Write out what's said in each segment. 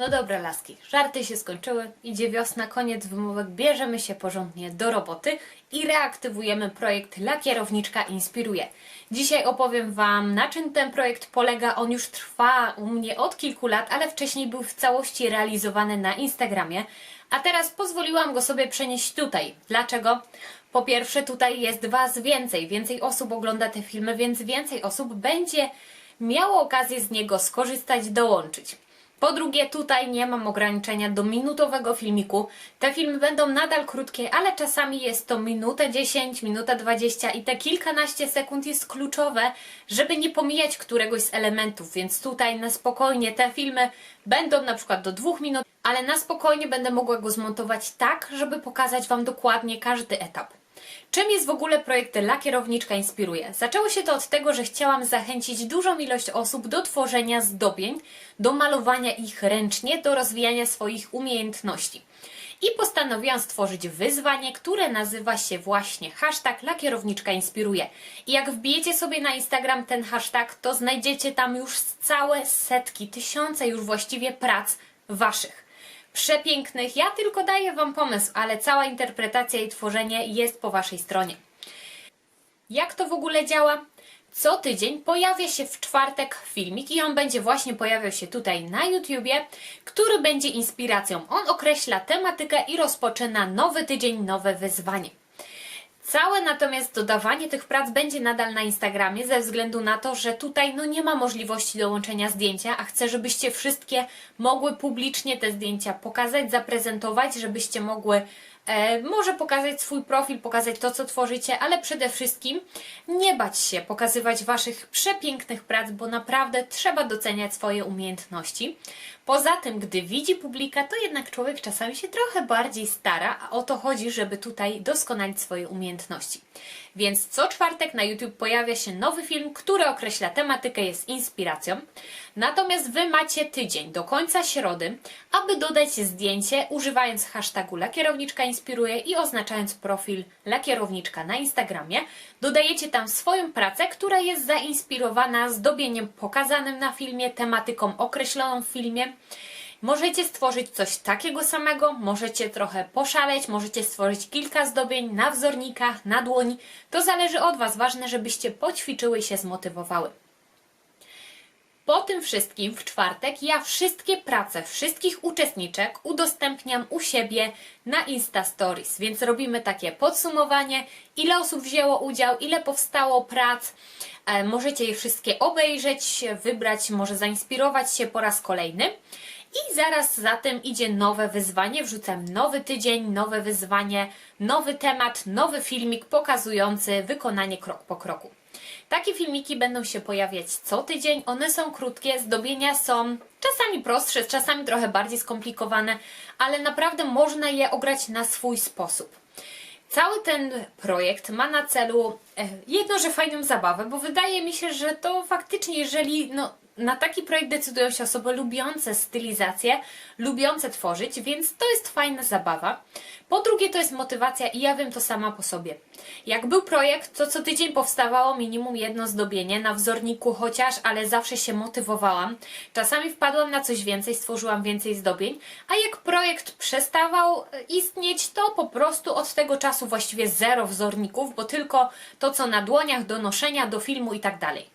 No dobra, laski, żarty się skończyły, idzie wiosna, koniec wymówek, bierzemy się porządnie do roboty i reaktywujemy projekt Lakierowniczka Inspiruje. Dzisiaj opowiem Wam, na czym ten projekt polega. On już trwa u mnie od kilku lat, ale wcześniej był w całości realizowany na Instagramie, a teraz pozwoliłam go sobie przenieść tutaj. Dlaczego? Po pierwsze, tutaj jest Was więcej, więcej osób ogląda te filmy, więc więcej osób będzie miało okazję z niego skorzystać, dołączyć. Po drugie, tutaj nie mam ograniczenia do minutowego filmiku. Te filmy będą nadal krótkie, ale czasami jest to minutę 10, minuta 20 i te kilkanaście sekund jest kluczowe, żeby nie pomijać któregoś z elementów, więc tutaj na spokojnie te filmy będą na przykład do dwóch minut, ale na spokojnie będę mogła go zmontować tak, żeby pokazać Wam dokładnie każdy etap. Czym jest w ogóle projekt Lakierowniczka Inspiruje? Zaczęło się to od tego, że chciałam zachęcić dużą ilość osób do tworzenia zdobień, do malowania ich ręcznie, do rozwijania swoich umiejętności. I postanowiłam stworzyć wyzwanie, które nazywa się właśnie hashtag Lakierowniczka Inspiruje. I jak wbijecie sobie na Instagram ten hashtag, to znajdziecie tam już całe setki, tysiące już właściwie prac waszych przepięknych. Ja tylko daję Wam pomysł, ale cała interpretacja i tworzenie jest po Waszej stronie. Jak to w ogóle działa? Co tydzień pojawia się w czwartek filmik i on będzie właśnie pojawiał się tutaj na YouTubie, który będzie inspiracją. On określa tematykę i rozpoczyna nowy tydzień, nowe wyzwanie. Całe natomiast dodawanie tych prac będzie nadal na Instagramie ze względu na to, że tutaj no nie ma możliwości dołączenia zdjęcia, a chcę, żebyście wszystkie mogły publicznie te zdjęcia pokazać, zaprezentować, żebyście mogły może pokazać swój profil, pokazać to, co tworzycie, ale przede wszystkim nie bać się pokazywać Waszych przepięknych prac, bo naprawdę trzeba doceniać swoje umiejętności. Poza tym, gdy widzi publika, to jednak człowiek czasami się trochę bardziej stara, a o to chodzi, żeby tutaj doskonalić swoje umiejętności. Więc co czwartek na YouTube pojawia się nowy film, który określa tematykę, jest inspiracją. Natomiast Wy macie tydzień do końca środy, aby dodać zdjęcie używając hashtagu Lakierowniczka Inspiruje i oznaczając profil Lakierowniczka na Instagramie. Dodajecie tam swoją pracę, która jest zainspirowana zdobieniem pokazanym na filmie, tematyką określoną w filmie. Możecie stworzyć coś takiego samego, możecie trochę poszaleć, możecie stworzyć kilka zdobień na wzornikach, na dłoni. To zależy od Was. Ważne, żebyście poćwiczyły i się zmotywowały. Po tym wszystkim w czwartek ja wszystkie prace wszystkich uczestniczek udostępniam u siebie na Insta Stories, więc robimy takie podsumowanie, ile osób wzięło udział, ile powstało prac. E, możecie je wszystkie obejrzeć, wybrać, może zainspirować się po raz kolejny. I zaraz za tym idzie nowe wyzwanie. Wrzucam nowy tydzień, nowe wyzwanie, nowy temat, nowy filmik pokazujący wykonanie krok po kroku. Takie filmiki będą się pojawiać co tydzień. One są krótkie, zdobienia są czasami prostsze, czasami trochę bardziej skomplikowane, ale naprawdę można je ograć na swój sposób. Cały ten projekt ma na celu jedno, że fajną zabawę, bo wydaje mi się, że to faktycznie, jeżeli no, na taki projekt decydują się osoby lubiące stylizację, lubiące tworzyć, więc to jest fajna zabawa. Po drugie, to jest motywacja i ja wiem to sama po sobie. Jak był projekt, to co tydzień powstawało minimum jedno zdobienie na wzorniku chociaż, ale zawsze się motywowałam. Czasami wpadłam na coś więcej, stworzyłam więcej zdobień, a jak projekt przestawał e, istnieć, to po prostu od tego czasu właściwie zero wzorników, bo tylko to, co na dłoniach, do noszenia, do filmu i tak dalej.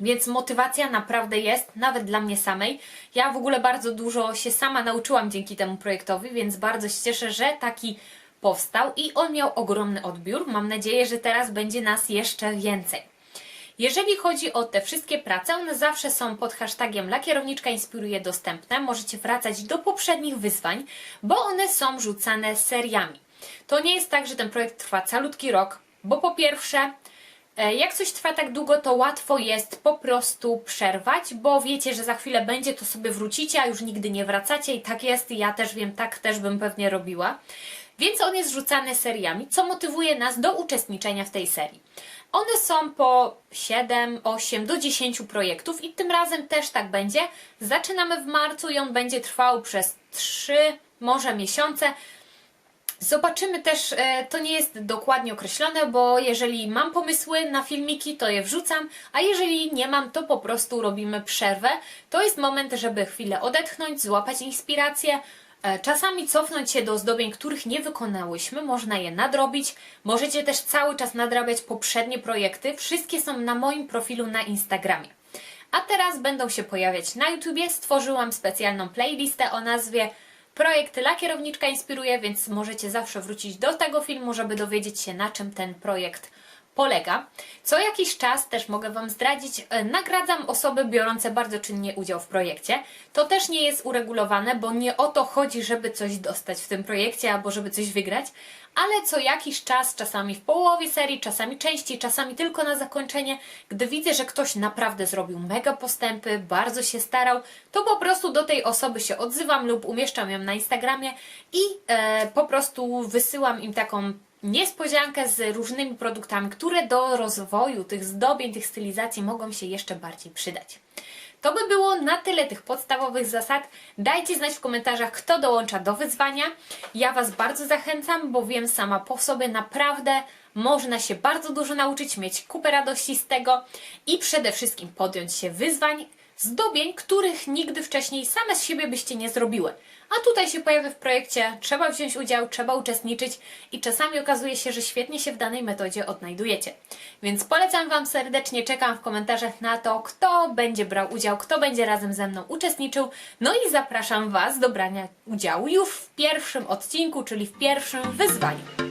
Więc motywacja naprawdę jest, nawet dla mnie samej. Ja w ogóle bardzo dużo się sama nauczyłam dzięki temu projektowi, więc bardzo się cieszę, że taki powstał i on miał ogromny odbiór. Mam nadzieję, że teraz będzie nas jeszcze więcej. Jeżeli chodzi o te wszystkie prace, one zawsze są pod hashtagiem Lakierowniczka Inspiruje dostępne. Możecie wracać do poprzednich wyzwań, bo one są rzucane seriami. To nie jest tak, że ten projekt trwa calutki rok, bo po pierwsze E, Jak coś trwa tak długo, to łatwo jest po prostu przerwać, bo wiecie, że za chwilę będzie, to sobie wrócicie, a już nigdy nie wracacie i tak jest, ja też wiem, tak też bym pewnie robiła. Więc on jest rzucany seriami, co motywuje nas do uczestniczenia w tej serii. One są po 7, 8 do 10 projektów i tym razem też tak będzie. Zaczynamy w marcu i on będzie trwał przez 3 może miesiące. Zobaczymy też, e, to nie jest dokładnie określone, bo jeżeli mam pomysły na filmiki, to je wrzucam, a jeżeli nie mam, to po prostu robimy przerwę. To jest moment, żeby chwilę odetchnąć, złapać inspirację, e, czasami cofnąć się do zdobień, których nie wykonałyśmy, można je nadrobić. Możecie też cały czas nadrabiać poprzednie projekty. Wszystkie są na moim profilu na Instagramie. A teraz będą się pojawiać na YouTubie. Stworzyłam specjalną playlistę o nazwie Projekt Lakierowniczka Inspiruje, więc możecie zawsze wrócić do tego filmu, żeby dowiedzieć się na czym ten projekt polega. Co jakiś czas też mogę Wam zdradzić, e, nagradzam osoby biorące bardzo czynnie udział w projekcie. To też nie jest uregulowane, bo nie o to chodzi, żeby coś dostać w tym projekcie albo żeby coś wygrać, ale co jakiś czas, czasami w połowie serii, czasami częściej, czasami tylko na zakończenie, gdy widzę, że ktoś naprawdę zrobił mega postępy, bardzo się starał, to po prostu do tej osoby się odzywam lub umieszczam ją na Instagramie i e, po prostu wysyłam im taką niespodziankę z różnymi produktami, które do rozwoju tych zdobień, tych stylizacji mogą się jeszcze bardziej przydać. To by było na tyle tych podstawowych zasad. Dajcie znać w komentarzach, kto dołącza do wyzwania. Ja Was bardzo zachęcam, bo wiem sama po sobie naprawdę można się bardzo dużo nauczyć, mieć kupę radości z tego i przede wszystkim podjąć się wyzwań, zdobień, których nigdy wcześniej same z siebie byście nie zrobiły. A tutaj się pojawia w projekcie, trzeba wziąć udział, trzeba uczestniczyć i czasami okazuje się, że świetnie się w danej metodzie odnajdujecie. Więc polecam Wam serdecznie, czekam w komentarzach na to, kto będzie brał udział, kto będzie razem ze mną uczestniczył. No i zapraszam Was do brania udziału już w pierwszym odcinku, czyli w pierwszym wyzwaniu.